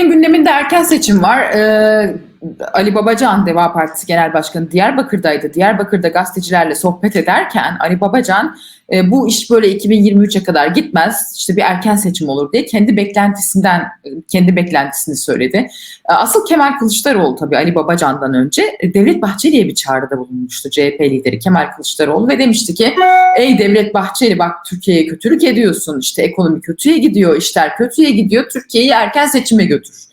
Türkiye'nin gündeminde erken seçim var. Ee, Ali Babacan Deva Partisi Genel Başkanı Diyarbakır'daydı. Diyarbakır'da gazetecilerle sohbet ederken Ali Babacan e, bu iş böyle 2023'e kadar gitmez. İşte bir erken seçim olur diye kendi beklentisinden kendi beklentisini söyledi. E, asıl Kemal Kılıçdaroğlu tabii Ali Babacan'dan önce e, Devlet Bahçeli'ye bir çağrıda bulunmuştu CHP lideri Kemal Kılıçdaroğlu ve demişti ki ey Devlet Bahçeli bak Türkiye'ye kötülük ediyorsun işte ekonomi kötüye gidiyor işler kötüye gidiyor Türkiye'yi erken seçime götür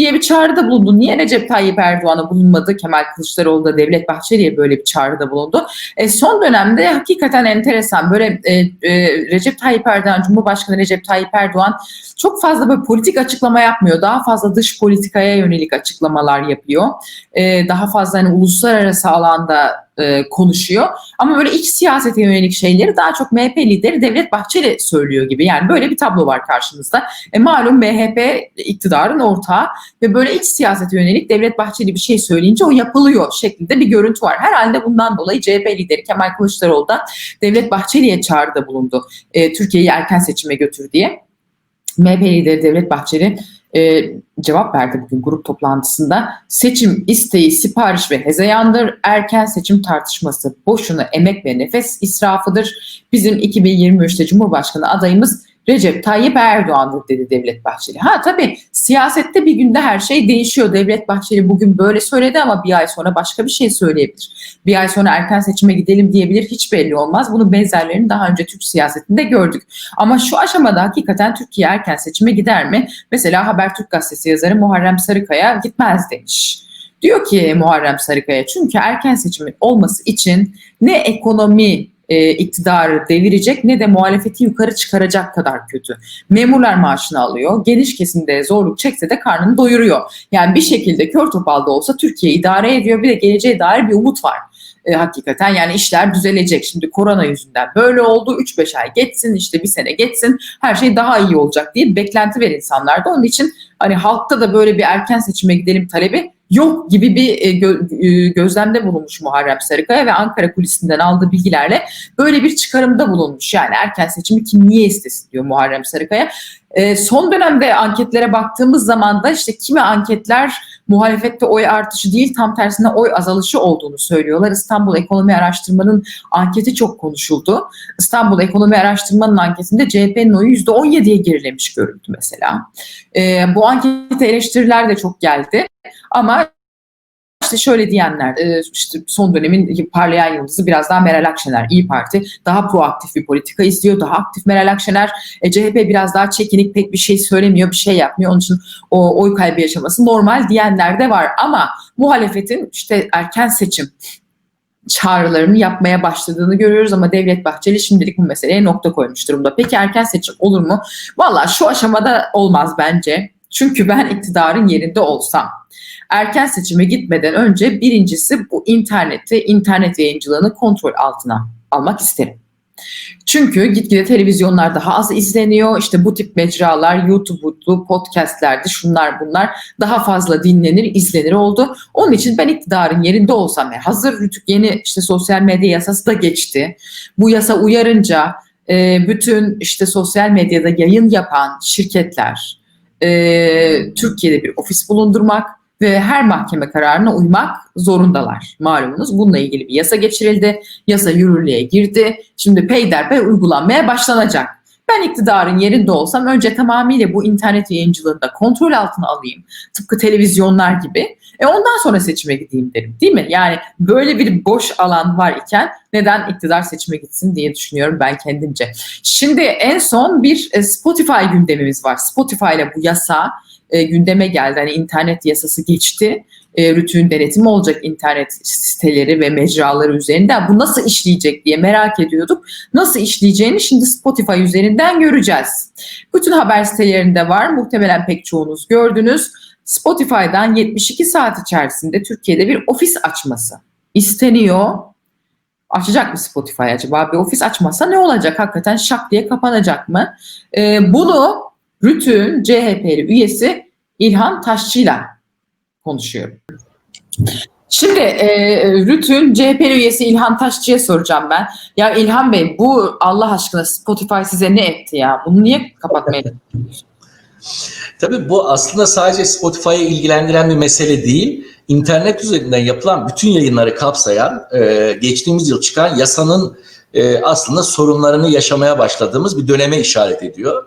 diye bir çağrıda bulundu. Niye Recep Tayyip Erdoğan'a bulunmadı? Kemal Kılıçdaroğlu da Devlet Bahçeli'ye böyle bir çağrıda bulundu. E, son dönemde hakikaten enteresan. Böyle e, e, Recep Tayyip Erdoğan, Cumhurbaşkanı Recep Tayyip Erdoğan çok fazla böyle politik açıklama yapmıyor. Daha fazla dış politikaya yönelik açıklamalar yapıyor. E, daha fazla hani uluslararası alanda e, konuşuyor. Ama böyle iç siyasete yönelik şeyleri daha çok MHP lideri Devlet Bahçeli söylüyor gibi. Yani böyle bir tablo var karşımızda. E, malum MHP iktidarın ortağı ve böyle iç siyasete yönelik Devlet Bahçeli bir şey söyleyince o yapılıyor şeklinde bir görüntü var. Herhalde bundan dolayı CHP lideri Kemal Kılıçdaroğlu da Devlet Bahçeli'ye çağrıda bulundu. E, Türkiye'yi erken seçime götür diye. MHP lideri Devlet Bahçeli e, cevap verdi bugün grup toplantısında. Seçim isteği, sipariş ve hezeyandır. Erken seçim tartışması boşuna emek ve nefes israfıdır. Bizim 2023'te Cumhurbaşkanı adayımız Recep Tayyip Erdoğan'dır dedi Devlet Bahçeli. Ha tabii siyasette bir günde her şey değişiyor. Devlet Bahçeli bugün böyle söyledi ama bir ay sonra başka bir şey söyleyebilir. Bir ay sonra erken seçime gidelim diyebilir hiç belli olmaz. Bunun benzerlerini daha önce Türk siyasetinde gördük. Ama şu aşamada hakikaten Türkiye erken seçime gider mi? Mesela Habertürk gazetesi yazarı Muharrem Sarıkaya gitmez demiş. Diyor ki Muharrem Sarıkaya çünkü erken seçimin olması için ne ekonomi e, iktidarı devirecek ne de muhalefeti yukarı çıkaracak kadar kötü. Memurlar maaşını alıyor. Geniş kesimde zorluk çekse de karnını doyuruyor. Yani bir şekilde kör topalda olsa Türkiye idare ediyor. Bir de geleceğe dair bir umut var. E, hakikaten yani işler düzelecek. Şimdi korona yüzünden böyle oldu. 3-5 ay geçsin işte bir sene geçsin her şey daha iyi olacak diye beklenti ver insanlarda. Onun için hani halkta da böyle bir erken seçime gidelim talebi yok gibi bir e, e, gözlemde bulunmuş Muharrem Sarıkaya ve Ankara kulisinden aldığı bilgilerle böyle bir çıkarımda bulunmuş. Yani erken seçimi kim niye istesin diyor Muharrem Sarıkaya. E, son dönemde anketlere baktığımız zaman da işte kimi anketler muhalefette oy artışı değil tam tersine oy azalışı olduğunu söylüyorlar. İstanbul Ekonomi Araştırma'nın anketi çok konuşuldu. İstanbul Ekonomi Araştırma'nın anketinde CHP'nin oyu %17'ye gerilemiş görüldü mesela. Bu ankete eleştiriler de çok geldi. Ama işte şöyle diyenler, e, işte son dönemin parlayan yıldızı biraz daha Meral Akşener, İyi Parti daha proaktif bir politika izliyor, daha aktif Meral Akşener, e, CHP biraz daha çekinik, pek bir şey söylemiyor, bir şey yapmıyor, onun için o oy kaybı yaşaması normal diyenler de var. Ama muhalefetin işte erken seçim çağrılarını yapmaya başladığını görüyoruz ama Devlet Bahçeli şimdilik bu meseleye nokta koymuş durumda. Peki erken seçim olur mu? Valla şu aşamada olmaz bence. Çünkü ben iktidarın yerinde olsam erken seçime gitmeden önce birincisi bu interneti, internet yayıncılığını kontrol altına almak isterim. Çünkü gitgide televizyonlar daha az izleniyor. İşte bu tip mecralar, YouTube'du, podcastlerdi, şunlar bunlar daha fazla dinlenir, izlenir oldu. Onun için ben iktidarın yerinde olsam, hazır Rütük yeni işte sosyal medya yasası da geçti. Bu yasa uyarınca e, bütün işte sosyal medyada yayın yapan şirketler e, Türkiye'de bir ofis bulundurmak ve her mahkeme kararına uymak zorundalar malumunuz. Bununla ilgili bir yasa geçirildi. Yasa yürürlüğe girdi. Şimdi peyderpey uygulanmaya başlanacak. Ben iktidarın yerinde olsam önce tamamıyla bu internet yayıncılığında kontrol altına alayım. Tıpkı televizyonlar gibi. E ondan sonra seçime gideyim derim değil mi? Yani böyle bir boş alan var iken neden iktidar seçime gitsin diye düşünüyorum ben kendimce. Şimdi en son bir e, Spotify gündemimiz var. Spotify ile bu yasa e, gündeme geldi. Hani internet yasası geçti. E, rütün denetimi olacak internet siteleri ve mecraları üzerinde. Bu nasıl işleyecek diye merak ediyorduk. Nasıl işleyeceğini şimdi Spotify üzerinden göreceğiz. Bütün haber sitelerinde var. Muhtemelen pek çoğunuz gördünüz. Spotify'dan 72 saat içerisinde Türkiye'de bir ofis açması isteniyor. Açacak mı Spotify acaba? Bir ofis açmasa ne olacak? Hakikaten şak diye kapanacak mı? Ee, bunu Rütün CHP'li üyesi İlhan Taşçı'yla konuşuyorum. Şimdi e, Rütün CHP üyesi İlhan Taşçı'ya soracağım ben. Ya İlhan Bey bu Allah aşkına Spotify size ne etti ya? Bunu niye kapatmaya Tabii bu aslında sadece Spotify'ı ilgilendiren bir mesele değil. İnternet üzerinden yapılan bütün yayınları kapsayan, e, geçtiğimiz yıl çıkan yasanın e, aslında sorunlarını yaşamaya başladığımız bir döneme işaret ediyor.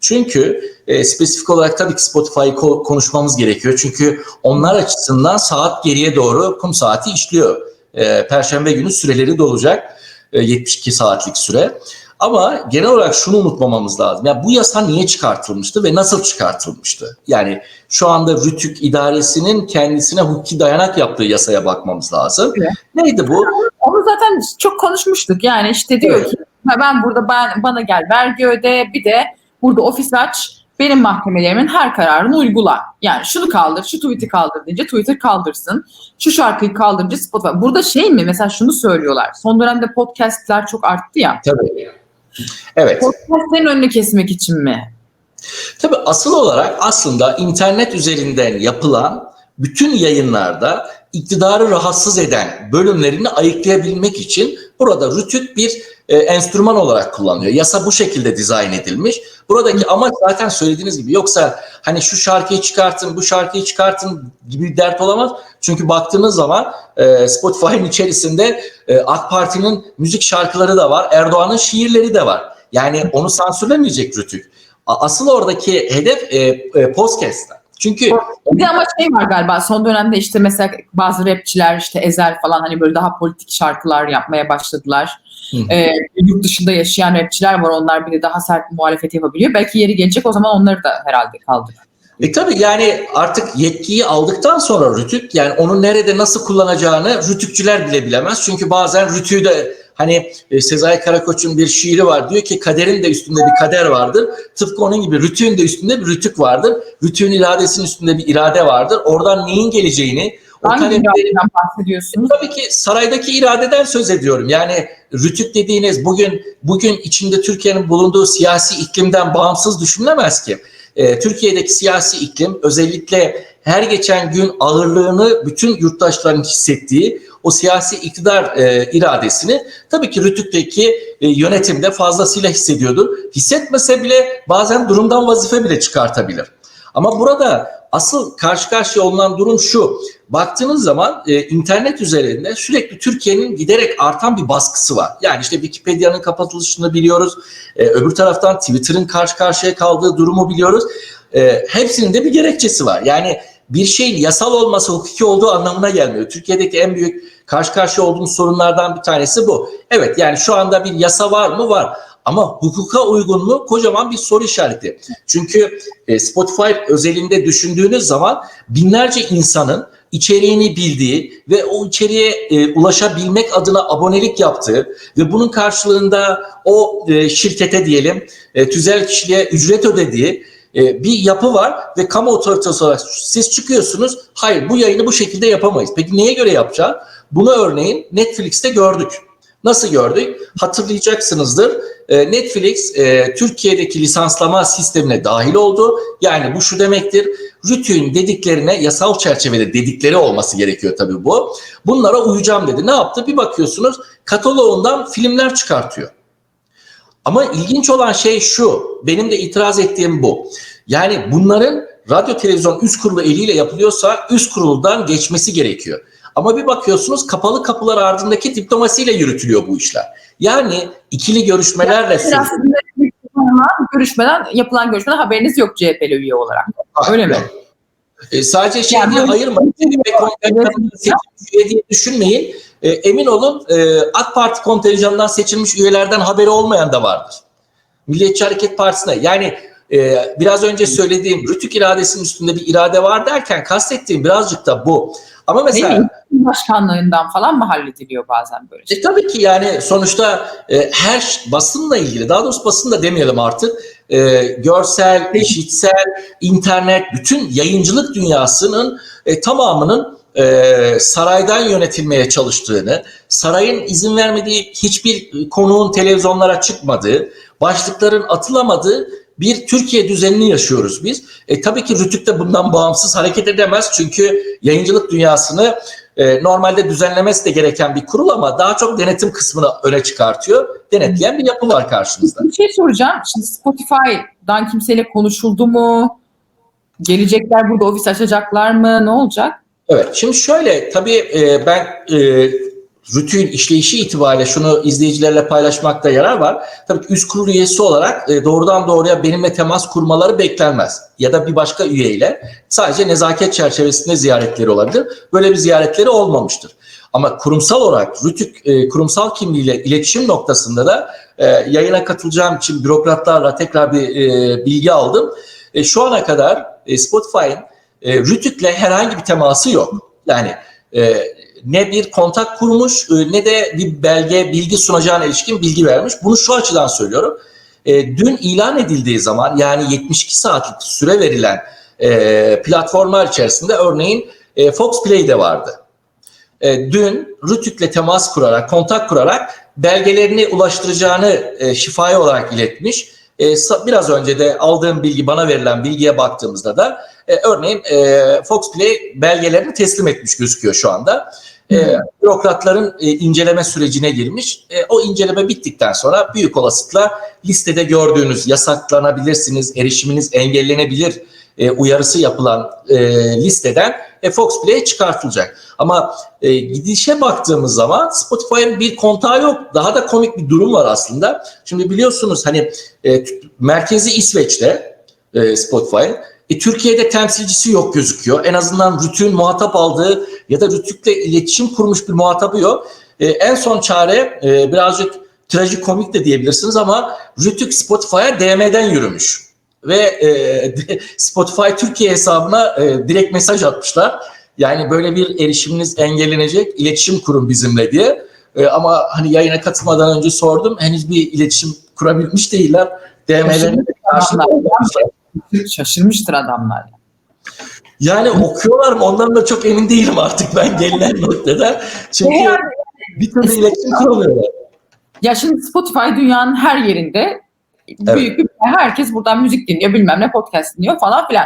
Çünkü e, spesifik olarak tabii ki Spotify'ı ko- konuşmamız gerekiyor. Çünkü onlar açısından saat geriye doğru kum saati işliyor. E, Perşembe günü süreleri dolacak. E, 72 saatlik süre. Ama genel olarak şunu unutmamamız lazım. Ya bu yasa niye çıkartılmıştı ve nasıl çıkartılmıştı? Yani şu anda Rütük idaresinin kendisine hukuki dayanak yaptığı yasaya bakmamız lazım. Evet. Neydi bu? Onu zaten çok konuşmuştuk. Yani işte diyor Evet. ki "Ha ben burada ben, bana gel vergi öde bir de burada ofis aç benim mahkemelerimin her kararını uygula. Yani şunu kaldır, şu tweet'i kaldır deyince Twitter kaldırsın. Şu şarkıyı kaldırınca Spotify. Burada şey mi mesela şunu söylüyorlar. Son dönemde podcastler çok arttı ya. Tabii. Evet. Podcastlerin önünü kesmek için mi? Tabii asıl olarak aslında internet üzerinden yapılan bütün yayınlarda iktidarı rahatsız eden bölümlerini ayıklayabilmek için burada Rütük bir e, enstrüman olarak kullanılıyor. Yasa bu şekilde dizayn edilmiş. Buradaki amaç zaten söylediğiniz gibi yoksa hani şu şarkıyı çıkartın, bu şarkıyı çıkartın gibi bir dert olamaz. Çünkü baktığınız zaman e, Spotify'ın içerisinde e, AK Parti'nin müzik şarkıları da var, Erdoğan'ın şiirleri de var. Yani onu sansürlemeyecek Rütük. Asıl oradaki hedef e, e, podcast'ler. Çünkü Bir de ama şey var galiba son dönemde işte mesela bazı rapçiler işte Ezel falan hani böyle daha politik şarkılar yapmaya başladılar. Hı hı. Ee, yurt dışında yaşayan rapçiler var onlar bir de daha sert muhalefet yapabiliyor. Belki yeri gelecek o zaman onları da herhalde kaldır. E tabii yani artık yetkiyi aldıktan sonra Rütük yani onu nerede nasıl kullanacağını Rütükçüler bile bilemez. Çünkü bazen Rütü'yü de hani e, Sezai Karakoç'un bir şiiri var diyor ki kaderin de üstünde bir kader vardır. Tıpkı onun gibi Rütük'ün de üstünde bir Rütük vardır. Rütük'ün iradesinin üstünde bir irade vardır. Oradan neyin geleceğini o Hangi iradeden bahsediyorsunuz? Tabii ki saraydaki iradeden söz ediyorum. Yani rütük dediğiniz bugün bugün içinde Türkiye'nin bulunduğu siyasi iklimden bağımsız düşünülemez ki. Ee, Türkiye'deki siyasi iklim özellikle her geçen gün ağırlığını bütün yurttaşların hissettiği o siyasi iktidar e, iradesini tabii ki Rütük'teki e, yönetimde fazlasıyla hissediyordur. Hissetmese bile bazen durumdan vazife bile çıkartabilir. Ama burada asıl karşı karşıya olunan durum şu. Baktığınız zaman e, internet üzerinde sürekli Türkiye'nin giderek artan bir baskısı var. Yani işte Wikipedia'nın kapatılışını biliyoruz. E, öbür taraftan Twitter'ın karşı karşıya kaldığı durumu biliyoruz. E, hepsinin de bir gerekçesi var. Yani bir şeyin yasal olması hukuki olduğu anlamına gelmiyor. Türkiye'deki en büyük karşı karşıya olduğumuz sorunlardan bir tanesi bu. Evet yani şu anda bir yasa var mı? Var. Ama hukuka uygun mu? Kocaman bir soru işareti. Çünkü e, Spotify özelinde düşündüğünüz zaman binlerce insanın içeriğini bildiği ve o içeriğe e, ulaşabilmek adına abonelik yaptığı ve bunun karşılığında o e, şirkete diyelim e, tüzel kişiliğe ücret ödediği e, bir yapı var ve kamu otoritesi olarak siz çıkıyorsunuz. Hayır bu yayını bu şekilde yapamayız. Peki neye göre yapacağız? Bunu örneğin Netflix'te gördük. Nasıl gördük? Hatırlayacaksınızdır. E, Netflix e, Türkiye'deki lisanslama sistemine dahil oldu. Yani bu şu demektir. Rütü'nün dediklerine yasal çerçevede dedikleri olması gerekiyor tabii bu. Bunlara uyacağım dedi. Ne yaptı? Bir bakıyorsunuz kataloğundan filmler çıkartıyor. Ama ilginç olan şey şu. Benim de itiraz ettiğim bu. Yani bunların radyo televizyon üst kurulu eliyle yapılıyorsa üst kuruldan geçmesi gerekiyor. Ama bir bakıyorsunuz kapalı kapılar ardındaki diplomasiyle yürütülüyor bu işler. Yani ikili görüşmelerle Siz aslında görüşmeden yapılan görüşmeden haberiniz yok CHP'li üye olarak. Öyle mi? E, sadece şey Yani diye ayırmayın. Kontenjanından seçilmiş üye diye düşünmeyin. E, emin olun e, AK Parti kontenjanından seçilmiş üyelerden haberi olmayan da vardır. Milliyetçi Hareket Partisi'ne yani e, biraz önce söylediğim Rütük iradesinin üstünde bir irade var derken kastettiğim birazcık da bu. Ama mesela? Başkanlığından falan mı hallediliyor bazen böyle şey? E tabii ki yani sonuçta e, her basınla ilgili, daha doğrusu basın da demeyelim artık, e, görsel, işitsel, internet, bütün yayıncılık dünyasının e, tamamının e, saraydan yönetilmeye çalıştığını, sarayın izin vermediği hiçbir konuğun televizyonlara çıkmadığı, başlıkların atılamadığı bir Türkiye düzenini yaşıyoruz biz. E, tabii ki Rütük de bundan bağımsız hareket edemez çünkü yayıncılık dünyasını e, normalde düzenlemesi de gereken bir kurul ama daha çok denetim kısmını öne çıkartıyor. Denetleyen bir yapı var karşımızda. Bir şey soracağım. Şimdi Spotify Facebook'tan kimseyle konuşuldu mu? Gelecekler burada ofis açacaklar mı? Ne olacak? Evet, şimdi şöyle tabii e, ben e, rutin işleyişi itibariyle şunu izleyicilerle paylaşmakta yarar var. Tabii ki üst kurul üyesi olarak e, doğrudan doğruya benimle temas kurmaları beklenmez. Ya da bir başka üyeyle sadece nezaket çerçevesinde ziyaretleri olabilir. Böyle bir ziyaretleri olmamıştır. Ama kurumsal olarak Rütük e, kurumsal kimliğiyle iletişim noktasında da e, yayına katılacağım için bürokratlarla tekrar bir e, bilgi aldım. E, şu ana kadar e, Spotify'ın e, Rütük'le herhangi bir teması yok. Yani e, ne bir kontak kurmuş e, ne de bir belge, bilgi sunacağına ilişkin bilgi vermiş. Bunu şu açıdan söylüyorum. E, dün ilan edildiği zaman yani 72 saatlik süre verilen e, platformlar içerisinde örneğin e, Fox Play'de vardı. E, dün Rütük'le temas kurarak, kontak kurarak belgelerini ulaştıracağını e, şifai olarak iletmiş. E, biraz önce de aldığım bilgi, bana verilen bilgiye baktığımızda da e, örneğin e, Fox Play belgelerini teslim etmiş gözüküyor şu anda. E, bürokratların e, inceleme sürecine girmiş. E, o inceleme bittikten sonra büyük olasılıkla listede gördüğünüz yasaklanabilirsiniz, erişiminiz engellenebilir e, uyarısı yapılan e, listeden e, Fox Play çıkartılacak. Ama e, gidişe baktığımız zaman Spotify'ın bir kontağı yok. Daha da komik bir durum var aslında. Şimdi biliyorsunuz hani e, merkezi İsveç'te e, Spotify'ın. E, Türkiye'de temsilcisi yok gözüküyor. En azından Rütük'ün muhatap aldığı ya da Rütük'le iletişim kurmuş bir muhatabı yok. E, en son çare e, birazcık trajikomik de diyebilirsiniz ama Rütük Spotify'a DM'den yürümüş. Ve e, Spotify Türkiye hesabına e, direkt mesaj atmışlar. Yani böyle bir erişiminiz engellenecek, iletişim kurun bizimle diye. E, ama hani yayına katılmadan önce sordum. Henüz bir iletişim kurabilmiş değiller. DM'lerini de karşılamamışlar. Şaşırmıştır adamlar. Yani okuyorlar mı ondan da çok emin değilim artık ben gelinen noktada. Çünkü Yani bir türlü iletişim kuramıyorlar. Ya şimdi Spotify dünyanın her yerinde büyük bir herkes buradan müzik dinliyor bilmem ne podcast dinliyor falan filan.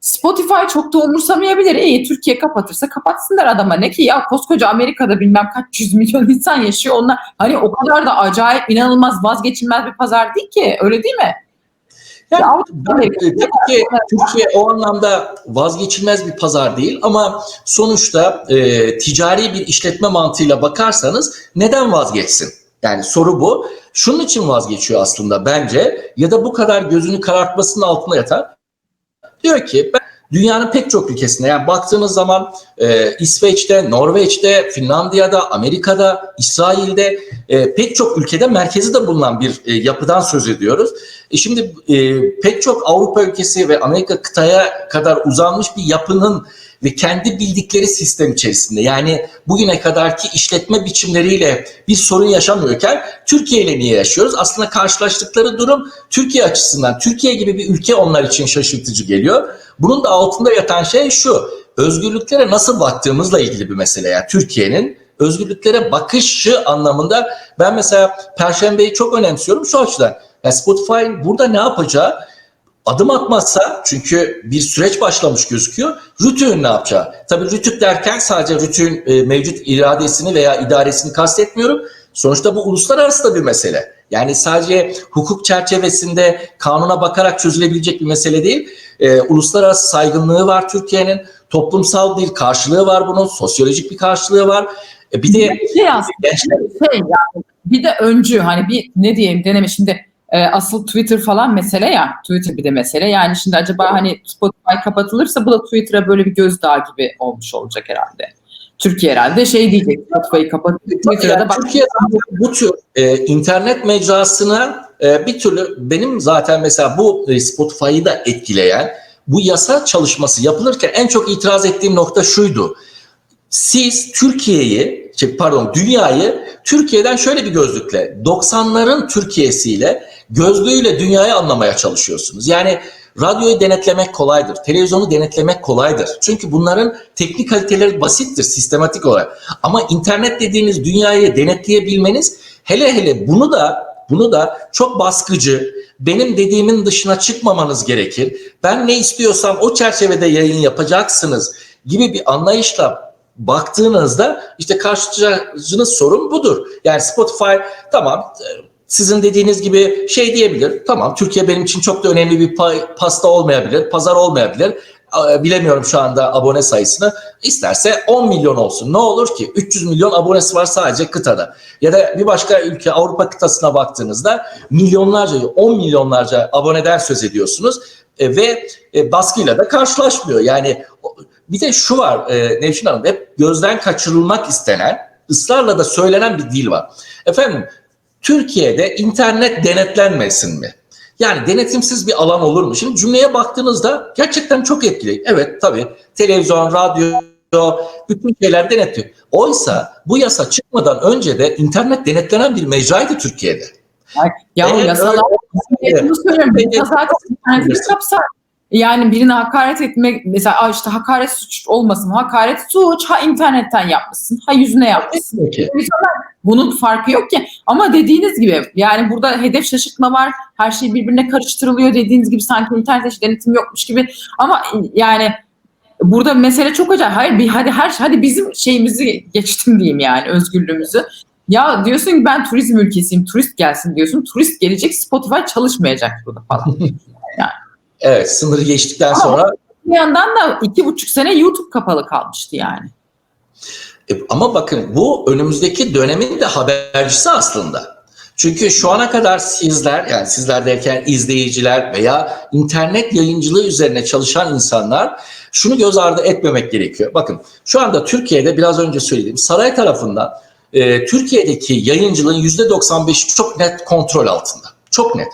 Spotify çok da umursamayabilir. İyi Türkiye kapatırsa kapatsınlar adama. Ne ki ya koskoca Amerika'da bilmem kaç yüz milyon insan yaşıyor. Onlar hani o kadar da acayip inanılmaz vazgeçilmez bir pazar değil ki. Öyle değil mi? Yani Ya Avrupa ben- Birliği- Türkiye, Türkiye o anlamda vazgeçilmez bir pazar değil ama sonuçta e, ticari bir işletme mantığıyla bakarsanız neden vazgeçsin? Yani soru bu. Şunun için vazgeçiyor aslında bence ya da bu kadar gözünü karartmasının altında yatar. Diyor ki ben dünyanın pek çok ülkesinde yani baktığınız zaman e, İsveç'te, Norveç'te, Finlandiya'da, Amerika'da, İsrail'de e, pek çok ülkede merkezi de bulunan bir e, yapıdan söz ediyoruz. E şimdi e, pek çok Avrupa ülkesi ve Amerika kıtaya kadar uzanmış bir yapının ve kendi bildikleri sistem içerisinde yani bugüne kadarki işletme biçimleriyle bir sorun yaşamıyorken Türkiye ile niye yaşıyoruz? Aslında karşılaştıkları durum Türkiye açısından Türkiye gibi bir ülke onlar için şaşırtıcı geliyor. Bunun da altında yatan şey şu. Özgürlüklere nasıl baktığımızla ilgili bir mesele. Yani Türkiye'nin özgürlüklere bakışı anlamında ben mesela Perşembe'yi çok önemsiyorum şu açıdan. Yani Spotify'ın burada ne yapacağı adım atmazsa çünkü bir süreç başlamış gözüküyor. Rütük'ün ne yapacağı? Tabii Rütük derken sadece Rütük'ün e, mevcut iradesini veya idaresini kastetmiyorum. Sonuçta bu uluslararası da bir mesele. Yani sadece hukuk çerçevesinde kanuna bakarak çözülebilecek bir mesele değil. E, uluslararası saygınlığı var Türkiye'nin. Toplumsal bir karşılığı var bunun. Sosyolojik bir karşılığı var. E, bir de Bir şey aslında gençler şey yani bir de öncü hani bir ne diyeyim deneme şimdi e, asıl Twitter falan mesele ya Twitter bir de mesele yani şimdi acaba hani Spotify kapatılırsa bu da Twitter'a böyle bir gözdağı gibi olmuş olacak herhalde. Türkiye herhalde şey diyecek Spotify'ı kapatıp Twitter'a da bak Türkiye bu tür e, internet mecrasına e, bir türlü benim zaten mesela bu e, Spotify'ı da etkileyen bu yasa çalışması yapılırken en çok itiraz ettiğim nokta şuydu. Siz Türkiye'yi, şey, pardon dünyayı Türkiye'den şöyle bir gözlükle 90'ların Türkiye'siyle gözlüğüyle dünyayı anlamaya çalışıyorsunuz. Yani radyoyu denetlemek kolaydır, televizyonu denetlemek kolaydır. Çünkü bunların teknik kaliteleri basittir sistematik olarak. Ama internet dediğiniz dünyayı denetleyebilmeniz hele hele bunu da bunu da çok baskıcı, benim dediğimin dışına çıkmamanız gerekir. Ben ne istiyorsam o çerçevede yayın yapacaksınız gibi bir anlayışla baktığınızda işte karşılaşacağınız sorun budur. Yani Spotify tamam Sizin dediğiniz gibi şey diyebilir. Tamam Türkiye benim için çok da önemli bir pay, pasta olmayabilir, pazar olmayabilir. Bilemiyorum şu anda abone sayısını. İsterse 10 milyon olsun. Ne olur ki? 300 milyon abonesi var sadece kıtada. Ya da bir başka ülke Avrupa kıtasına baktığınızda milyonlarca, 10 milyonlarca aboneden söz ediyorsunuz. E, ve e, baskıyla da karşılaşmıyor. Yani bir de şu var e, Nevşin Hanım hep gözden kaçırılmak istenen ısrarla da söylenen bir dil var. Efendim Türkiye'de internet denetlenmesin mi? Yani denetimsiz bir alan olur mu? Şimdi cümleye baktığınızda gerçekten çok etkili. Evet tabii televizyon, radyo, bütün şeyler denetliyor. Oysa bu yasa çıkmadan önce de internet denetlenen bir mecraydı Türkiye'de. Ya o Eğer yasalar bunu söylüyorum. Evet. Yasa zaten interneti yapsa yani birine hakaret etmek mesela "Aa işte hakaret suç olmasın. Hakaret suç. Ha internetten yapmışsın. Ha yüzüne yapmışsın. Peki. Bunun farkı yok ki. Ama dediğiniz gibi yani burada hedef şaşırtma var. Her şey birbirine karıştırılıyor. Dediğiniz gibi sanki internette hiç denetim yokmuş gibi. Ama yani burada mesele çok acayip. Hayır bir hadi her hadi bizim şeyimizi geçtim diyeyim yani özgürlüğümüzü. Ya diyorsun ki ben turizm ülkesiyim. Turist gelsin diyorsun. Turist gelecek Spotify çalışmayacak burada falan. Evet sınırı geçtikten Ama- sonra bir yandan da iki buçuk sene YouTube kapalı kalmıştı yani. E, Ama bakın bu önümüzdeki dönemin de habercisi aslında. Çünkü şu ana kadar sizler yani sizler derken izleyiciler veya internet yayıncılığı üzerine çalışan insanlar şunu göz ardı etmemek gerekiyor. Bakın şu anda Türkiye'de biraz önce söylediğim saray tarafından e, Türkiye'deki yayıncılığın %95'i çok net kontrol altında. Çok net.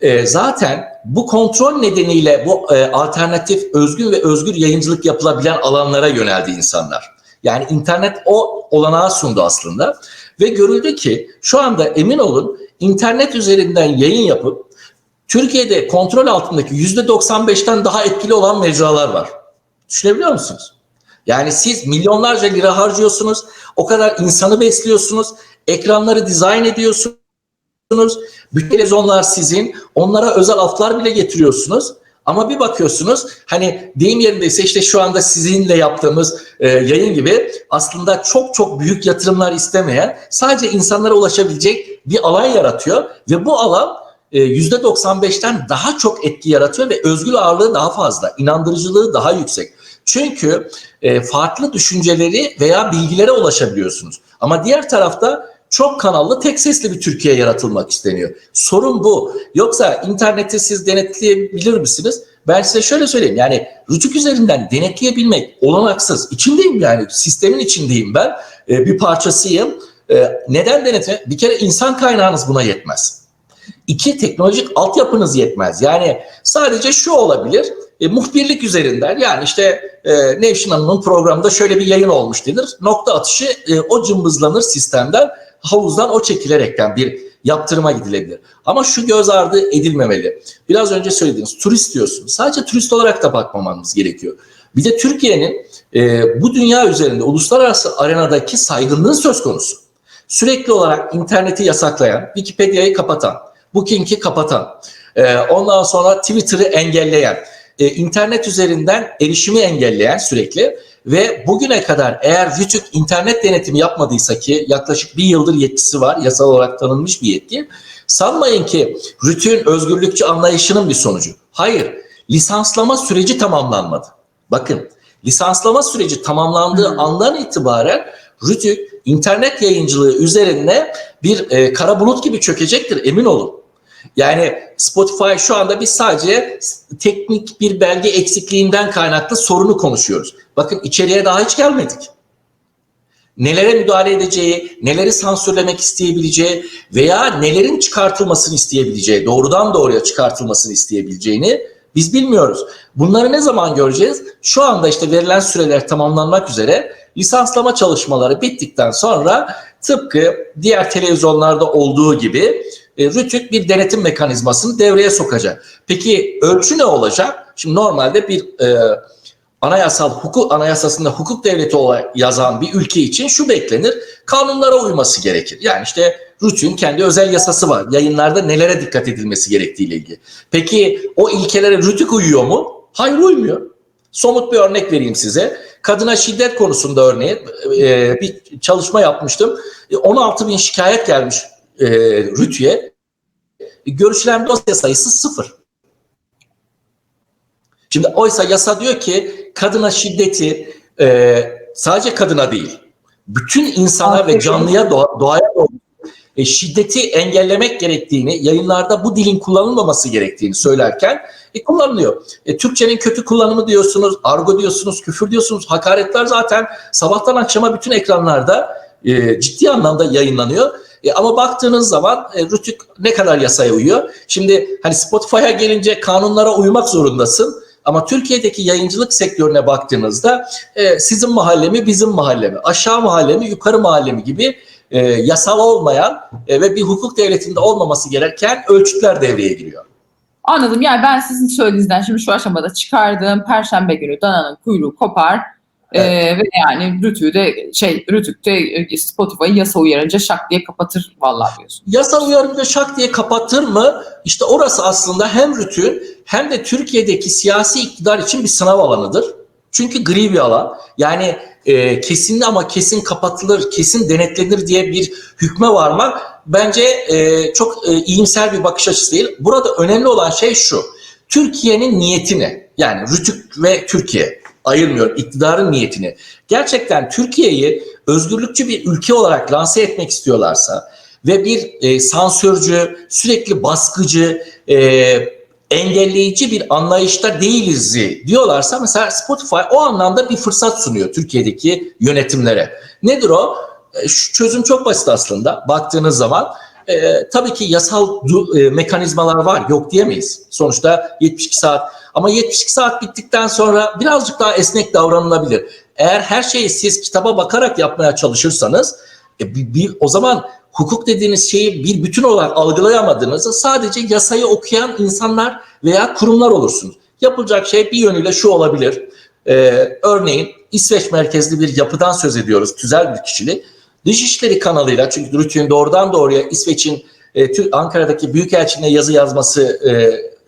E, zaten bu kontrol nedeniyle bu e, alternatif, özgün ve özgür yayıncılık yapılabilen alanlara yöneldi insanlar. Yani internet o olanağı sundu aslında ve görüldü ki şu anda emin olun internet üzerinden yayın yapıp Türkiye'de kontrol altındaki %95'ten daha etkili olan mecralar var. Düşünebiliyor musunuz? Yani siz milyonlarca lira harcıyorsunuz, o kadar insanı besliyorsunuz, ekranları dizayn ediyorsunuz, bütün televizyonlar sizin, onlara özel aflar bile getiriyorsunuz. Ama bir bakıyorsunuz hani deyim yerindeyse işte şu anda sizinle yaptığımız e, yayın gibi aslında çok çok büyük yatırımlar istemeyen sadece insanlara ulaşabilecek bir alan yaratıyor ve bu alan e, %95'ten daha çok etki yaratıyor ve özgür ağırlığı daha fazla, inandırıcılığı daha yüksek. Çünkü e, farklı düşünceleri veya bilgilere ulaşabiliyorsunuz. Ama diğer tarafta çok kanallı, tek sesli bir Türkiye yaratılmak isteniyor. Sorun bu. Yoksa interneti siz denetleyebilir misiniz? Ben size şöyle söyleyeyim. Yani rütük üzerinden denetleyebilmek olanaksız. İçindeyim yani. Sistemin içindeyim ben. E, bir parçasıyım. E, neden denetle? Bir kere insan kaynağınız buna yetmez. İki, teknolojik altyapınız yetmez. Yani sadece şu olabilir. E, muhbirlik üzerinden yani işte e, Nevşin Hanım'ın programında şöyle bir yayın olmuş denir. Nokta atışı e, o cımbızlanır sistemden havuzdan o çekilerekten bir yaptırıma gidilebilir. Ama şu göz ardı edilmemeli. Biraz önce söylediğiniz turist diyorsunuz. Sadece turist olarak da bakmamamız gerekiyor. Bir de Türkiye'nin e, bu dünya üzerinde uluslararası arenadaki saygınlığı söz konusu. Sürekli olarak interneti yasaklayan, Wikipedia'yı kapatan, Booking'i kapatan, e, ondan sonra Twitter'ı engelleyen, e, internet üzerinden erişimi engelleyen sürekli ve bugüne kadar eğer Rütük internet denetimi yapmadıysa ki yaklaşık bir yıldır yetkisi var, yasal olarak tanınmış bir yetki. Sanmayın ki Rütük'ün özgürlükçü anlayışının bir sonucu. Hayır, lisanslama süreci tamamlanmadı. Bakın, lisanslama süreci tamamlandığı Hı. andan itibaren Rütük internet yayıncılığı üzerine bir e, kara bulut gibi çökecektir emin olun. Yani Spotify şu anda biz sadece teknik bir belge eksikliğinden kaynaklı sorunu konuşuyoruz. Bakın içeriye daha hiç gelmedik. Nelere müdahale edeceği, neleri sansürlemek isteyebileceği veya nelerin çıkartılmasını isteyebileceği, doğrudan doğruya çıkartılmasını isteyebileceğini biz bilmiyoruz. Bunları ne zaman göreceğiz? Şu anda işte verilen süreler tamamlanmak üzere lisanslama çalışmaları bittikten sonra tıpkı diğer televizyonlarda olduğu gibi e, Rütük bir denetim mekanizmasını devreye sokacak. Peki ölçü ne olacak? Şimdi normalde bir e, anayasal hukuk anayasasında hukuk devleti olarak yazan bir ülke için şu beklenir. Kanunlara uyması gerekir. Yani işte Rütük'ün kendi özel yasası var. Yayınlarda nelere dikkat edilmesi gerektiğiyle ilgili. Peki o ilkelere Rütük uyuyor mu? Hayır uymuyor. Somut bir örnek vereyim size. Kadına şiddet konusunda örneğin e, bir çalışma yapmıştım. E, 16 bin şikayet gelmiş e, Rütü'ye görüşülen dosya sayısı sıfır. Şimdi oysa yasa diyor ki kadına şiddeti e, sadece kadına değil, bütün insana ve canlıya doğa- doğaya doğru e, şiddeti engellemek gerektiğini, yayınlarda bu dilin kullanılmaması gerektiğini söylerken e, kullanılıyor. E, Türkçenin kötü kullanımı diyorsunuz, argo diyorsunuz, küfür diyorsunuz, hakaretler zaten sabahtan akşama bütün ekranlarda e, ciddi anlamda yayınlanıyor. E, ama baktığınız zaman e, Rütük ne kadar yasaya uyuyor? Şimdi hani Spotify'a gelince kanunlara uymak zorundasın. Ama Türkiye'deki yayıncılık sektörüne baktığınızda e, sizin mahallemi bizim mahallemi, aşağı mahallemi yukarı mahallemi gibi e, yasal olmayan e, ve bir hukuk devletinde olmaması gereken ölçütler devreye giriyor. Anladım. Yani ben sizin söylediğinizden şimdi şu aşamada çıkardığım Perşembe günü dananın kuyruğu kopar. Ee, ve yani Rütü'de şey Rütük'te e, Spotify'ı yasa uyarınca şak diye kapatır vallahi diyorsun. Yasa uyarınca şak diye kapatır mı? İşte orası aslında hem RÜTÜ hem de Türkiye'deki siyasi iktidar için bir sınav alanıdır. Çünkü gri bir alan. Yani e, kesinli ama kesin kapatılır, kesin denetlenir diye bir hükme varmak bence e, çok e, iyimser bir bakış açısı değil. Burada önemli olan şey şu. Türkiye'nin niyetini yani RÜTÜK ve Türkiye ayırmıyor iktidarın niyetini. Gerçekten Türkiye'yi özgürlükçü bir ülke olarak lanse etmek istiyorlarsa ve bir e, sansürcü, sürekli baskıcı, e, engelleyici bir anlayışta değiliz diyorlarsa mesela Spotify o anlamda bir fırsat sunuyor Türkiye'deki yönetimlere. Nedir o? E, şu çözüm çok basit aslında baktığınız zaman. E, tabii ki yasal e, mekanizmalar var yok diyemeyiz. Sonuçta 72 saat ama 72 saat bittikten sonra birazcık daha esnek davranılabilir. Eğer her şeyi siz kitaba bakarak yapmaya çalışırsanız e, bir, bir- o zaman hukuk dediğiniz şeyi bir bütün olarak algılayamadığınızda sadece yasayı okuyan insanlar veya kurumlar olursunuz. Yapılacak şey bir yönüyle şu olabilir. Ee, örneğin İsveç merkezli bir yapıdan söz ediyoruz, tüzel bir kişiliği. Dışişleri kanalıyla çünkü Rütü'nün doğrudan doğruya İsveç'in e, Ankara'daki Büyükelçiliğine yazı yazması e,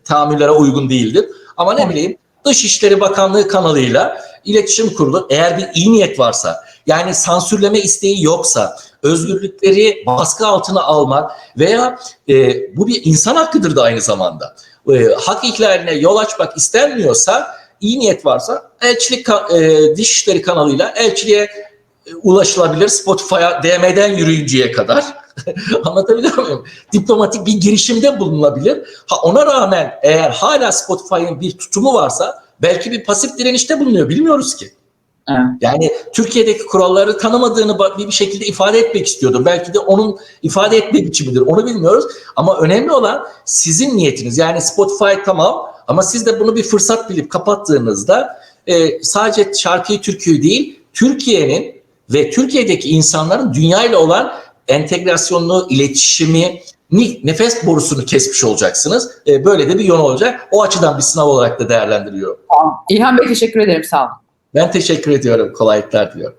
tahammüllere uygun değildir. Ama ne bileyim Dışişleri Bakanlığı kanalıyla iletişim kurulu eğer bir iyi niyet varsa yani sansürleme isteği yoksa özgürlükleri baskı altına almak veya e, bu bir insan hakkıdır da aynı zamanda. E, hak ihlaline yol açmak istenmiyorsa iyi niyet varsa elçilik e, Dışişleri kanalıyla elçiliğe e, ulaşılabilir Spotify'a DM'den yürüyünceye kadar. Anlatabiliyor muyum? Diplomatik bir girişimde bulunulabilir. Ha ona rağmen eğer hala Spotify'ın bir tutumu varsa belki bir pasif direnişte bulunuyor. Bilmiyoruz ki. Evet. Yani Türkiye'deki kuralları tanımadığını bir şekilde ifade etmek istiyordur. Belki de onun ifade etme biçimidir. Onu bilmiyoruz. Ama önemli olan sizin niyetiniz. Yani Spotify tamam ama siz de bunu bir fırsat bilip kapattığınızda e, sadece şarkıyı, türküyü değil, Türkiye'nin ve Türkiye'deki insanların dünyayla olan entegrasyonunu, iletişimi, nefes borusunu kesmiş olacaksınız. E, böyle de bir yön olacak. O açıdan bir sınav olarak da değerlendiriyor. İlhan Bey teşekkür ederim sağ olun. Ben teşekkür ediyorum. Kolaylıklar diliyorum.